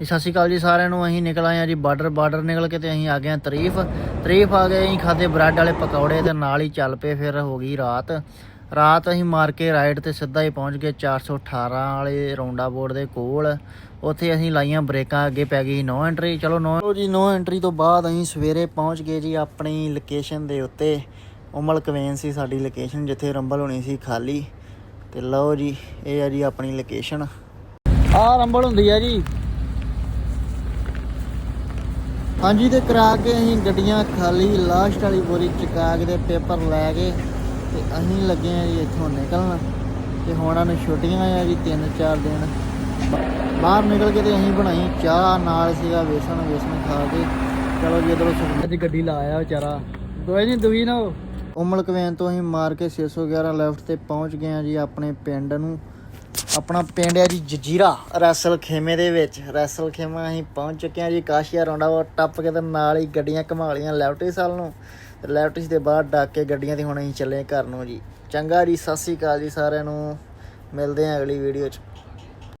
ਜੀ, ਸਤਿ ਸ਼੍ਰੀ ਅਕਾਲ ਜੀ ਸਾਰਿਆਂ ਨੂੰ। ਅਸੀਂ ਨਿਕਲ ਆਏ ਆ ਜੀ ਬਾਰਡਰ। ਬਾਰਡਰ ਨਿਕਲ ਕੇ ਤੇ ਅਸੀਂ ਆ ਗਏ ਆ ਤਰੀਫ। ਤਰੀਫ ਆ ਗਏ, ਅਸੀਂ ਖਾਦੇ ਬ੍ਰੈਡ ਵਾਲੇ ਪਕੌੜੇ ਤੇ ਨਾਲ ਹੀ ਚੱਲ ਪਏ ਫਿਰ ਹੋ ਗਈ ਰਾਤ। ਰਾਤ ਅਸੀਂ ਮਾਰ ਕੇ ਰਾਈਡ ਤੇ ਸਿੱਧਾ ਹੀ ਪਹੁੰਚ ਗਏ 418 ਵਾਲੇ ਰੌਂਡਾ ਬੋਰਡ ਦੇ ਕੋਲ। ਉੱਥੇ ਅਸੀਂ ਲਾਈਆਂ ਬ੍ਰੇਕਾਂ, ਅੱਗੇ ਪੈ ਗਈ ਨੋ ਐਂਟਰੀ ਚਲੋ ਨੋ ਜੀ, ਨੋ ਐਂਟਰੀ ਤੋਂ ਬਾਅਦ ਅਸੀਂ ਸਵੇਰੇ ਪਹੁੰਚ ਗਏ ਜੀ ਆਪਣੀ ਲੋਕੇਸ਼ਨ ਦੇ ਉੱਤੇ। ਉਮਲ ਕਵੇਨ ਸੀ ਸਾਡੀ ਲੋਕੇਸ਼ਨ ਜਿੱਥੇ ਰੰਬਲ ਹੋਣੀ ਸੀ ਖਾਲੀ। ਤੇ ਲਓ ਜੀ, ਇਹ ਆ ਜੀ ਆਪਣੀ ਲੋਕੇਸ਼ਨ ਆ ਰੰਬਲ ਹੁੰਦੀ ਆ ਜੀ। ਹਾਂਜੀ ਤੇ ਕਰਾ ਕੇ ਅਸੀਂ ਗੱਡੀਆਂ ਖਾਲੀ ਲਾਸਟ ਵਾਲੀ ਬੋਰੀ ਚਕਾ ਕੇ ਤੇ ਪੇਪਰ ਲੈ ਕੇ ਤੇ ਅਸੀਂ ਲੱਗੇ ਆ ਜੀ ਇੱਥੋਂ ਨਿਕਲਣ। ਤੇ ਹੁਣ ਸਾਨੂੰ ਛੁੱਟੀਆਂ ਆ ਜੀ 3-4 ਦਿਨ। ਬਾਹਰ ਨਿਕਲ ਕੇ ਤੇ ਅਸੀਂ ਬਣਾਈ ਚਾਹ ਨਾਲ ਸੀਗਾ ਵੇਸਣ ਵੇਸਣ ਖਾ ਕੇ। ਚਲੋ ਜੀ ਇਧਰੋਂ ਸੁਖਮਨ ਦੀ ਗੱਡੀ ਲਾਇਆ ਵਿਚਾਰਾ। ਦੋਏ ਨਹੀਂ ਦੂਈ ਨਾ ਉਮਲ ਕਵੈਨ ਤੋਂ ਅਸੀਂ ਮਾਰ ਕੇ 611 ਲੈਫਟ ਤੇ ਪਹੁੰਚ ਗਏ ਆ ਜੀ ਆਪਣੇ ਪਿੰਡ ਨੂੰ। ਆਪਣਾ ਪਿੰਡ ਹੈ ਜੀ ਜਜੀਰਾ ਰੈਸਲ ਖੇਮੇ ਦੇ ਵਿੱਚ। ਰੈਸਲ ਖੇਮਾ ਅਸੀਂ ਪਹੁੰਚ ਚੁੱਕੇ ਹਾਂ ਜੀ ਕਾਸ਼ੀਆ ਰੌਂਡਾ ਉਹ ਟੱਪ ਕੇ ਤੇ ਨਾਲ ਹੀ ਗੱਡੀਆਂ ਘੁਮਾ ਲਈਆਂ ਲੈਫਟਿਸ ਵੱਲ ਨੂੰ ਲੈਫਟਿਸ ਦੇ ਬਾਹਰ ਡੱਕ ਕੇ ਗੱਡੀਆਂ ਤੇ ਹੁਣ ਅਸੀਂ ਚੱਲੇ ਘਰ ਨੂੰ ਜੀ। ਚੰਗਾ ਜੀ, ਸਤਿ ਸ੍ਰੀ ਅਕਾਲ ਜੀ ਸਾਰਿਆਂ ਨੂੰ। ਮਿਲਦੇ ਹਾਂ ਅਗਲੀ ਵੀਡੀਓ 'ਚ।